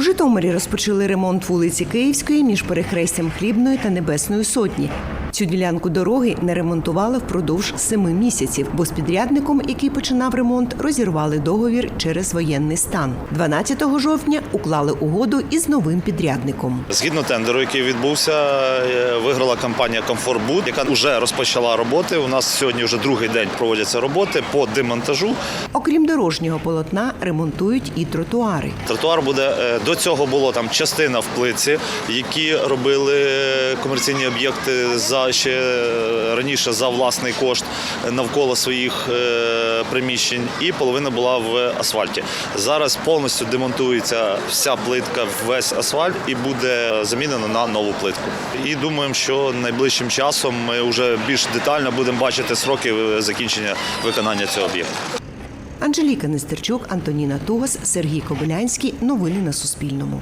У Житомирі розпочали ремонт вулиці Київської між перехрестям Хлібної та Небесної Сотні. Цю ділянку дороги не ремонтували впродовж семи місяців, бо з підрядником, який починав ремонт, розірвали договір через воєнний стан. 12 жовтня уклали угоду із новим підрядником. Згідно тендеру, який відбувся, е, виграла компанія Комфортбуд, яка вже розпочала роботи. У нас сьогодні вже другий день проводяться роботи по демонтажу. Окрім дорожнього полотна, ремонтують і тротуари. Тротуар буде е, до цього було там частина в плитці, які робили комерційні об'єкти за ще раніше за власний кошт навколо своїх е, приміщень, і половина була в асфальті. Зараз повністю демонтується вся плитка, весь асфальт, і буде замінена на нову плитку. І думаємо, що найближчим часом ми вже більш детально будемо бачити сроки е, закінчення виконання цього об'єкту. Анжеліка Нестерчук, Антоніна Тугас, Сергій Кобилянський. Новини на Суспільному.